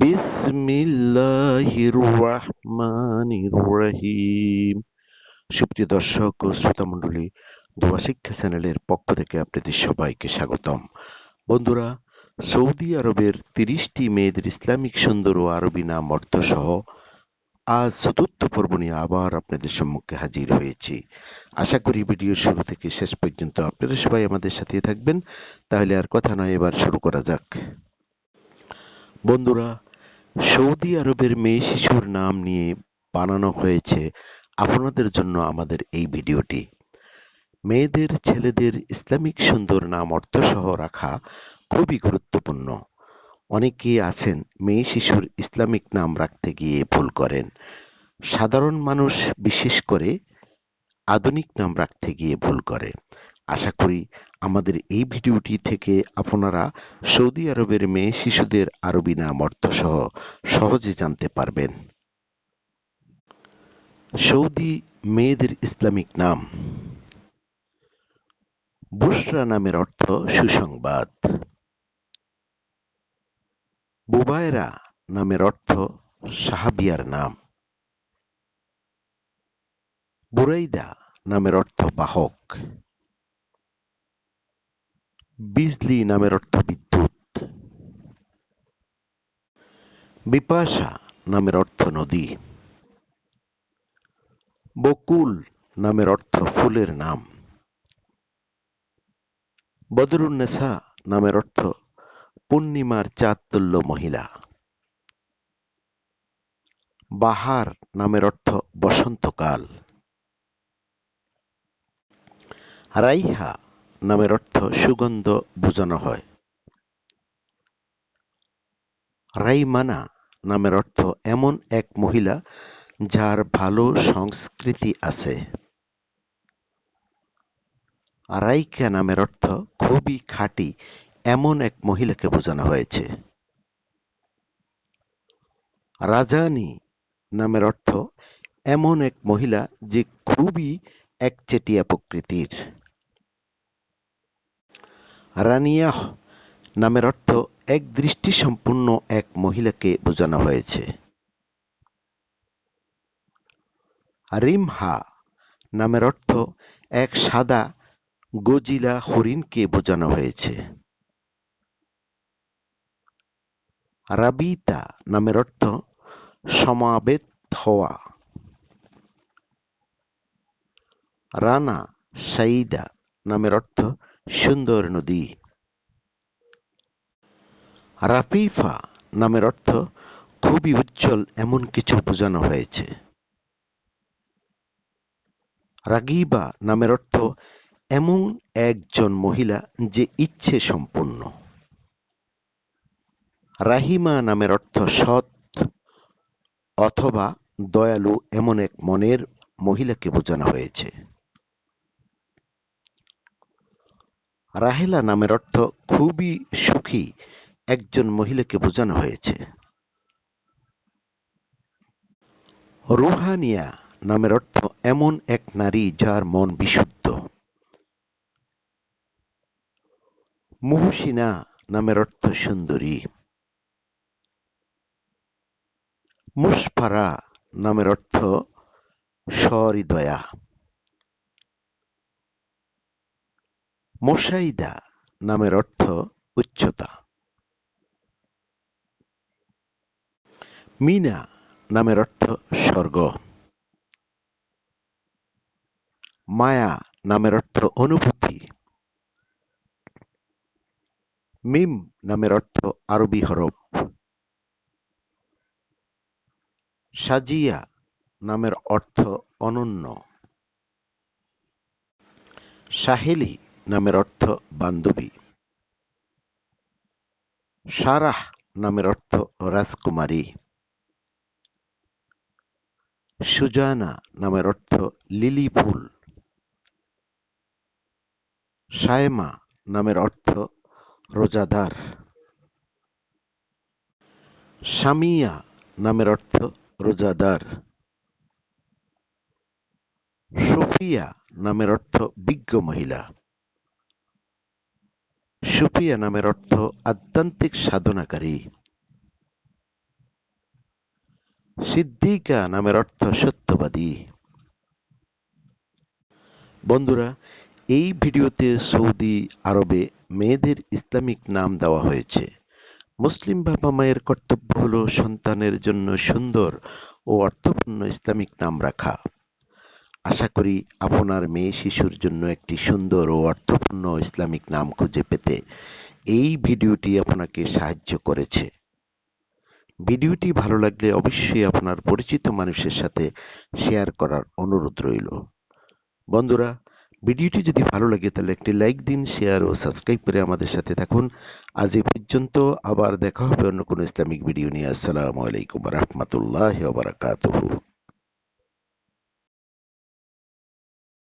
বিসমিল্লাহির রহমানির রহিম সুপ্রিয় দর্শক ও দোয়া শিক্ষা চ্যানেলের পক্ষ থেকে আপনাদের সবাইকে স্বাগতম। বন্ধুরা, সৌদি আরবের তিরিশটি মেয়েদের ইসলামিক সুন্দর ও আরবি নাম অর্থ সহ আজ চতুর্থ পর্ব নিয়ে আবার আপনাদের সম্মুখে হাজির হয়েছি। আশা করি ভিডিও শুরু থেকে শেষ পর্যন্ত আপনারা সবাই আমাদের সাথে থাকবেন। তাহলে আর কথা নয়, এবার শুরু করা যাক। বন্ধুরা, সৌদি আরবের মেয়ে শিশুর নাম নিয়ে বানানো হয়েছে আপনাদের জন্য আমাদের এই ভিডিওটি। মেয়েদের, ছেলেদের ইসলামিক সুন্দর নাম অর্থসহ রাখা খুবই গুরুত্বপূর্ণ। অনেকেই আছেন মেয়ে শিশুর ইসলামিক নাম রাখতে গিয়ে ভুল করেন। সাধারণ মানুষ বিশেষ করে আধুনিক নাম রাখতে গিয়ে ভুল করে। আশা করি আমাদের এই ভিডিওটি থেকে আপনারা সৌদি আরবের মেয়ে শিশুদের আরবি নাম, অর্থসহ সহজে জানতে পারবেন। সৌদি মেয়েদের ইসলামিক নাম। বুশরা নামের অর্থ সুসংবাদ। বুবায়রা নামের অর্থ সাহাবিয়ার নাম। বুরাইদা নামের অর্থ বাহক। বিজলি নামের অর্থ বিদ্যুৎ। বিপাশা নামের অর্থ নদী। বকুল নামের অর্থ ফুলের নাম। বদরুন্নেসা নামের অর্থ পূর্ণিমার চাঁদতুল্য মহিলা। বাহার নামের অর্থ বসন্তকাল। রাইহা নামের অর্থ সুগন্ধ বোঝানো হয়। রাইমানা নামের অর্থ এমন এক মহিলা যার ভালো সংস্কৃতি আছে। রাইকা নামের অর্থ খুবই খাঁটি, এমন এক মহিলাকে বোঝানো হয়েছে। রাজানি নামের অর্থ এমন এক মহিলা যে খুবই একচেটিয়া প্রকৃতির। রানিয়াহ নামের অর্থ এক দৃষ্টি সম্পূর্ণ এক মহিলাকে বোঝানো হয়েছে। রিমহা নামের অর্থ এক সাদা গজিলা হরিণকে বোঝানো হয়েছে। রাবিতা নামের অর্থ সমাবেত হওয়া। রানা সাইদা নামের অর্থ সুন্দর নদী। রাফিফা নামের অর্থ খুবই উজ্জ্বল এমন কিছু বোঝানো হয়েছে। রাগিবা নামের অর্থ এমন একজন মহিলা যে ইচ্ছে সম্পূর্ণ। রাহিমা নামের অর্থ সৎ অথবা দয়ালু এমন এক মনের মহিলাকে বোঝানো হয়েছে। রাহেলা নামের অর্থ খুবই সুখী একজন মহিলাকে বোঝানো হয়েছে। রুহানিয়া নামের অর্থ এমন এক নারী যার মন বিশুদ্ধ। মুহসিনা নামের অর্থ সুন্দরী। মুসফারা নামের অর্থ সহৃদয়া। মোসাইদা নামের অর্থ উচ্চতা। মিনা নামের অর্থ স্বর্গ। মায়া নামের অর্থ অনুভূতি। মিম নামের অর্থ আরবি হরফ। সাজিয়া নামের অর্থ অনন্য। সাহেলি নামের অর্থ বান্ধবী। সারাহ নামের অর্থ রাজকুমারী। সুজানা নামের অর্থ লিলি ফুল। সায়মা নামের অর্থ রোজাদার। সামিয়া নামের অর্থ রোজাদার। সুফিয়া নামের অর্থ বিজ্ঞ মহিলা। সুফিয়া নামের অর্থ আধ্যাত্মিক সাধনাকারী। সিদ্দিকা নামের অর্থ সত্যবাদী। বন্ধুরা, এই ভিডিওতে সৌদি আরবে মেয়েদের ইসলামিক নাম দেওয়া হয়েছে। মুসলিম বাবা মায়ের কর্তব্য হলো সন্তানের জন্য সুন্দর ও অর্থপূর্ণ ইসলামিক নাম রাখা। আশা করি আপনার মেয়ে শিশুর জন্য একটি সুন্দর ও অর্থপূর্ণ ইসলামিক নাম খুঁজে পেতে এই ভিডিওটি আপনাকে সাহায্য করেছে। ভিডিওটি ভালো লাগলে অবশ্যই আপনার পরিচিত মানুষের সাথে শেয়ার করার অনুরোধ রইল। বন্ধুরা, ভিডিওটি যদি ভালো লাগে তাহলে একটি লাইক দিন, শেয়ার ও সাবস্ক্রাইব করে আমাদের সাথে থাকুন। আজ এই পর্যন্ত আবার দেখা হবে অন্য কোনো ইসলামিক ভিডিও নিয়ে। আসসালামু আলাইকুম রহমতুল্লাহ বারাকাতুহু।